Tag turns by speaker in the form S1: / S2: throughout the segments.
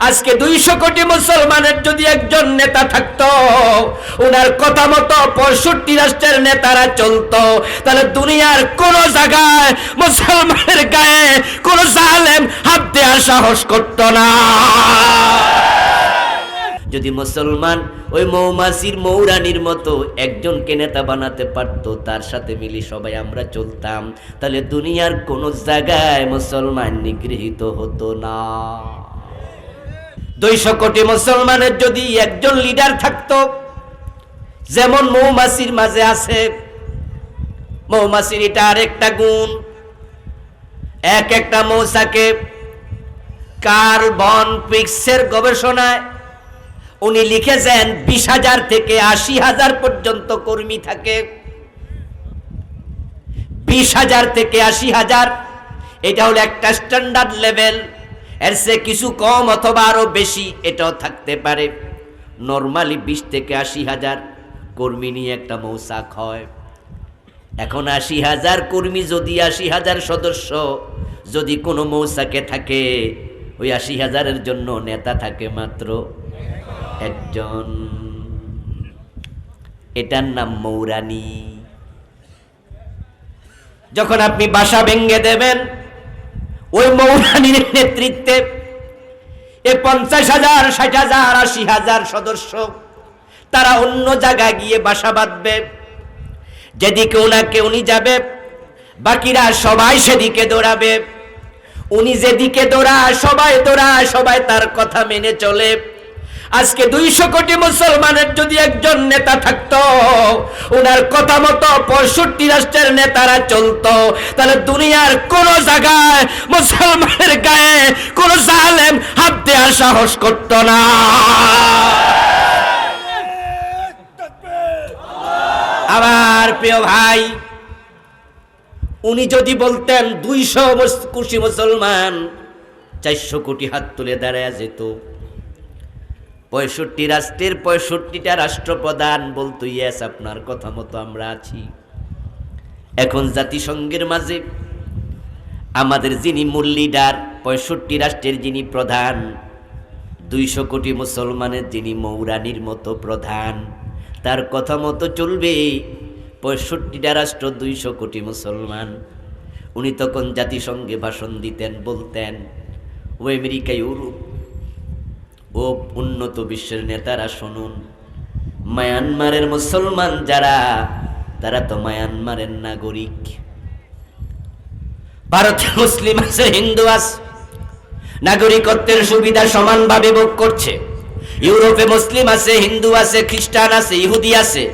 S1: আজকে দুইশো কোটি মুসলমানের যদি একজন নেতা থাকতো ওনার কথা মতো পঁয়ষট্টি রাষ্ট্রের নেতারা চলতো। তাহলে দুনিয়ার কোন জায়গায় মুসলমানের গায়ে কোন জালেম হাত দেওয়ার সাহস করতো না। যদি মুসলমান ওই মৌমাছির মৌরানির মতো একজনকে নেতা বানাতে পারতো, তার সাথে মিলি সবাই আমরা চলতাম, তাহলে দুনিয়ার কোন জায়গায় মুসলমান নিগৃহীত হতো না। দুইশো কোটি মুসলমানের যদি একজন লিডার থাকতো, যেমন মৌমাছির মাঝে আছে, মৌমাছির এটা আরেকটা গুণ। এক একটা মৌসাকে কার্ল বন পিক্সের গবেষণায় উনি লিখেছেন, বিশ হাজার থেকে আশি হাজার পর্যন্ত কর্মী থাকে। বিশ হাজার থেকে আশি হাজার, এটা হলো একটা স্ট্যান্ডার্ড লেভেল এর সে কিছু কম অথবা আরও বেশি, এটাও থাকতে পারে। নর্মালি বিশ থেকে আশি হাজার কর্মী নিয়ে একটা মৌসাক হয়। এখন আশি হাজার কর্মী, যদি আশি হাজার সদস্য যদি কোনো মৌসাকে থাকে, ওই আশি হাজারের জন্য নেতা থাকে মাত্র একজন। এটার নাম মৌরানী। যখন আপনি বাসা ভেঙ্গে দেবেন ওই মৌলানির নেতৃত্বে এ পঞ্চাশ হাজার, ষাট হাজার, আশি হাজার সদস্য, তারা অন্য জায়গায় গিয়ে বাসা বাঁধবে। যেদিকে ওনাকে উনি যাবে, বাকিরা সবাই সেদিকে দৌড়াবে। উনি যেদিকে দৌড়ায়, সবাই দৌড়ায়, সবাই তার কথা মেনে চলে। আজকে দুইশো কোটি মুসলমানের যদি একজন নেতা থাকতো ওনার কথা মতো পঁয়ষট্টি রাষ্ট্রের নেতারা চলতো। তাহলে দুনিয়ার কোন জায়গায় মুসলমানের গায়ে কোন জালেম হাত দেওয়ার সাহস করতো না। আমার প্রিয় ভাই, উনি যদি বলতেন দুইশো কোটি মুসলমান, চারশো কোটি হাত তুলে দাঁড়ায় যেত। পঁয়ষট্টি রাষ্ট্রের পঁয়ষট্টিটা রাষ্ট্রপ্রধান বলতো ইয়েস আপনার কথা মতো আমরা আছি। এখন জাতিসংঘের মাঝে আমাদের যিনি মূল লিডার পঁয়ষট্টি রাষ্ট্রের যিনি প্রধান, দুইশো কোটি মুসলমানের যিনি মৌরানির মতো প্রধান, তার কথা মতো চলবে পঁয়ষট্টিটা রাষ্ট্র দুইশো কোটি মুসলমান। উনি তখন জাতিসংঘে ভাষণ দিতেন, বলতেন ও আমেরিকা, ইউরোপ ও উন্নত বিশ্বের নেতারা শুনুন। মায়ানমারের মুসলমান যারা, তারা তো মায়ানমারের নাগরিক। ভারতের মুসলিম আছে, হিন্দু আছে। নাগরিকত্বের সুবিধা সমানভাবে ভোগ করছে। ইউরোপে মুসলিম আছে, হিন্দু আছে, খ্রিস্টান আছে, ইহুদি আছে।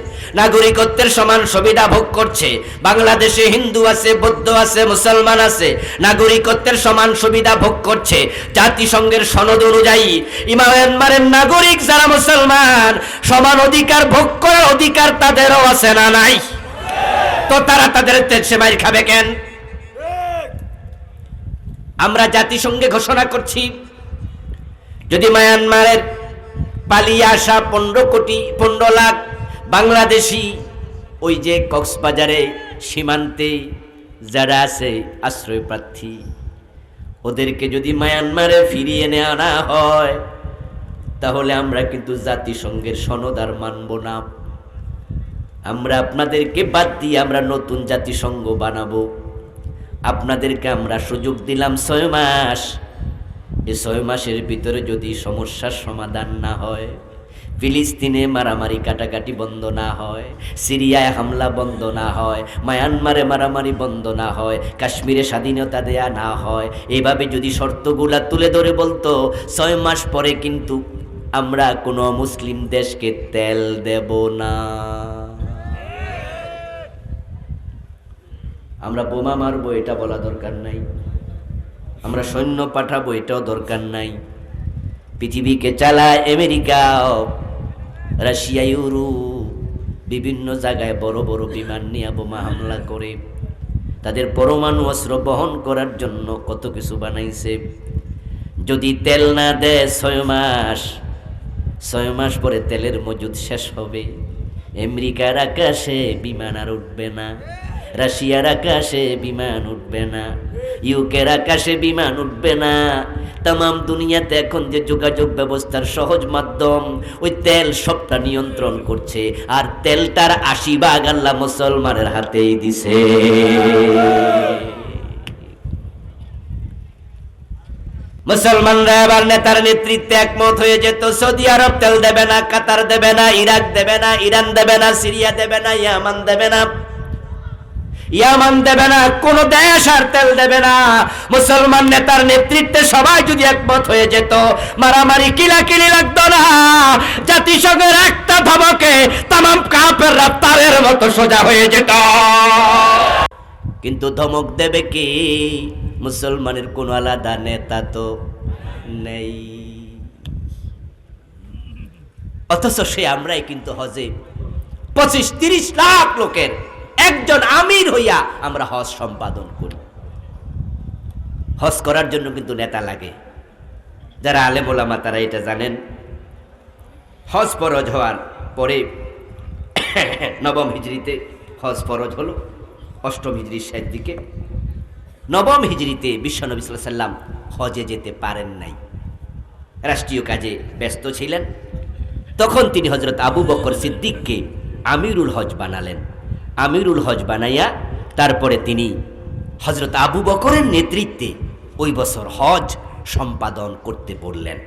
S1: নাগরিকত্বের সমান সুবিধা ভোগ করছে। বাংলাদেশে হিন্দু আছে, বৌদ্ধ আছে, মুসলমান আছে, নাগরিকত্বের সমান সুবিধা ভোগ করছে। জাতিসংঘের সনদ অনুযায়ী ইমায়ানমারের নাগরিক যারা মুসলমান, সমান অধিকার ভোগ করার অধিকার তাদেরও আছে না নাই? তো তারা তাদের সেমাই খাবে কেন? আমরা জাতিসংঘে ঘোষণা করছি, যদি মায়ানমারের পালিয়ে আসা পনেরো কোটি, পনেরো লাখ বাংলাদেশি ওই যে কক্সবাজারে সীমান্তে যারা আছে আশ্রয় প্রার্থী ওদেরকে যদি মায়ানমারে ফিরিয়ে নেওয়া না হয়, তাহলে আমরা কিন্তু জাতিসংঘের সনদ আর মানব না। আমরা আপনাদেরকে বাদ দিয়ে আমরা নতুন জাতিসংঘ বানাবো। আপনাদেরকে আমরা সুযোগ দিলাম ছয় মাস। এই ছয় মাসের ভিতরে যদি সমস্যার সমাধান না হয় ফিলিস্তিনে মারামারি কাটাকাটি বন্ধ না হয়, সিরিয়ায় হামলা বন্ধ না হয়, মায়ানমারে মারামারি বন্ধ না হয়, কাশ্মীরে স্বাধীনতা দেয়া না হয়। এভাবে যদি শর্তগুলা তুলে ধরে বলতো, ছয় মাস পরে কিন্তু আমরা কোনো মুসলিম দেশকে তেল দেব না। আমরা বোমা মারবো, এটা বলা দরকার নাই। আমরা সৈন্য পাঠাবো, এটাও দরকার নাই। পৃথিবীকে চালায় আমেরিকা রাশিয়া ইউরোপ বিভিন্ন জায়গায় বড় বড় বিমান নিয়ে বোমা হামলা করে। তাদের পরমাণু অস্ত্র বহন করার জন্য কত কিছু বানাইছে। যদি তেল না দেয়, ছয় মাস। ছয় মাস পরে তেলের মজুদ শেষ হবে। আমেরিকার আকাশে বিমান আর উঠবে না। রাশিয়ার আকাশে বিমান উঠবে না, ইউকের আকাশে বিমান উঠবে না। তাম দুনিয়াতে এখন যে যোগাযোগ ব্যবস্থার সহজ মাধ্যম, ওই তেল সবটা নিয়ন্ত্রণ করছে, আর তেলটার আশি আল্লাহ মুসলমানের হাতেই দিছে। মুসলমানরা এবার নেতার নেতৃত্বে একমত হয়ে যেত, সৌদি আরব তেল দেবে না, কাতার দেবে না, ইরাক দেবে না, ইরান দেবে না, সিরিয়া দেবে না, ইয়ামান দেবে না। ইয়ামান দেবে না কোন দেশ আর তেল দেবে না। মুসলমান নেতার নেতৃত্বে সবাই যদি একমত হয়ে যেত, মারামারি কিলাকিলি লাগতো না। জাতিসংঘের একটা ধমকে তাম কাপের তারের মতো সোজা হয়ে যেত। কিন্তু ধমক দেবে কি? মুসলমানের কোন আলাদা নেতা তো নেই। অথচ সে আমরাই কিন্তু হজে পঁচিশ, তিরিশ লাখ লোকের একজন আমির হইয়া আমরা হজ সম্পাদন করি। হজ করার জন্য কিন্তু নেতা লাগে। যারা আলেম ওলামা, তারা এটা জানেন। হজ ফরজ হওয়ার পরে নবম হিজড়িতে হজ ফরজ হলো, অষ্টম হিজড়ির শেষ দিকে। নবম হিজড়িতে বিশ্বনবী সাল্লাম হজে যেতে পারেন নাই। রাষ্ট্রীয় কাজে ব্যস্ত ছিলেন। তখন তিনি হজরত আবু বকর সিদ্দিককে আমিরুল হজ বানালেন। আমিরুল হজ বানাইয়া তারপরে তিনি হজরত আবু বকরের নেতৃত্বে ওই বছর হজ সম্পাদন করতে বললেন।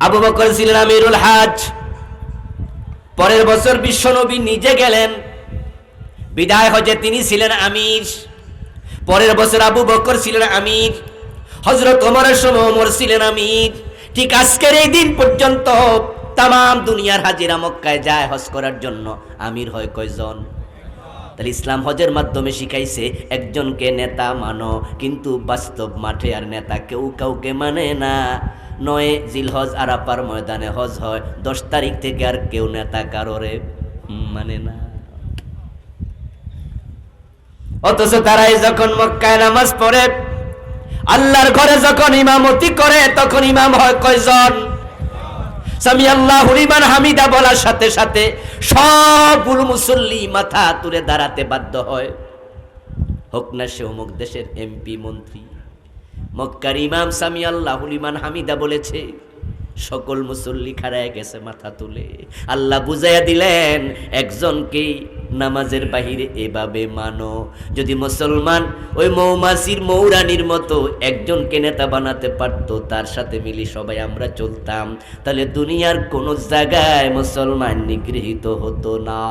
S1: আবু বকর ছিলেন আমিরুল হাজ। পরের বছর বিশ্বনবী নিজে গেলেন। বিদায় হজে তিনি ছিলেন আমির। পরের বছর আবু বকর ছিলেন আমির। হজরত ওমরের সময় ওমর ছিলেন আমির। ঠিক আজকের এই দিন পর্যন্ত তাম দুনিয়ার হাজিরা মক্কায় যায় হজ করার জন্য। আমির হয় কয়জন? তাহলে ইসলাম হজের মাধ্যমে শিখাইছে, একজনকে নেতা মানো, কিন্তু বাস্তব মাঠে আর নেতা কেউ কাউকে মানে না। নয়, জিলহজ আরাপার ময়দানে হজ হয়, দশ তারিখ থেকে আর কেউ নেতা কারোরে মানে না। অথচ তারাই যখন মক্কায় নামাজ পড়ে, আল্লাহর ঘরে যখন ইমামতি করে, তখন ইমাম হয় কয়জন? সামি আল্লাহ হরিমান হামিদা বলার সাথে সাথে সবগুল মুসল্লি মাথা তুলে দাঁড়াতে বাধ্য হয়। হোক না সে অমুক দেশের এমপি, মন্ত্রী। মক্কার ইমাম সামি আল্লাহ হলিমান হামিদা বলেছে, সকল মুসল্লি খাড়ায় গেছে মাথা তুলে। আল্লাহ বুঝাইয়া দিলেন একজনকে নামাজের বাহিরে এভাবে মানো। যদি মুসলমান ওই মৌমাসির মৌরানির মতো একজনকে নেতা বানাতে পারতো, তার সাথে মিলি সবাই আমরা চলতাম, তাহলে দুনিয়ার কোনো জায়গায় মুসলমান নিগৃহীত হতো না।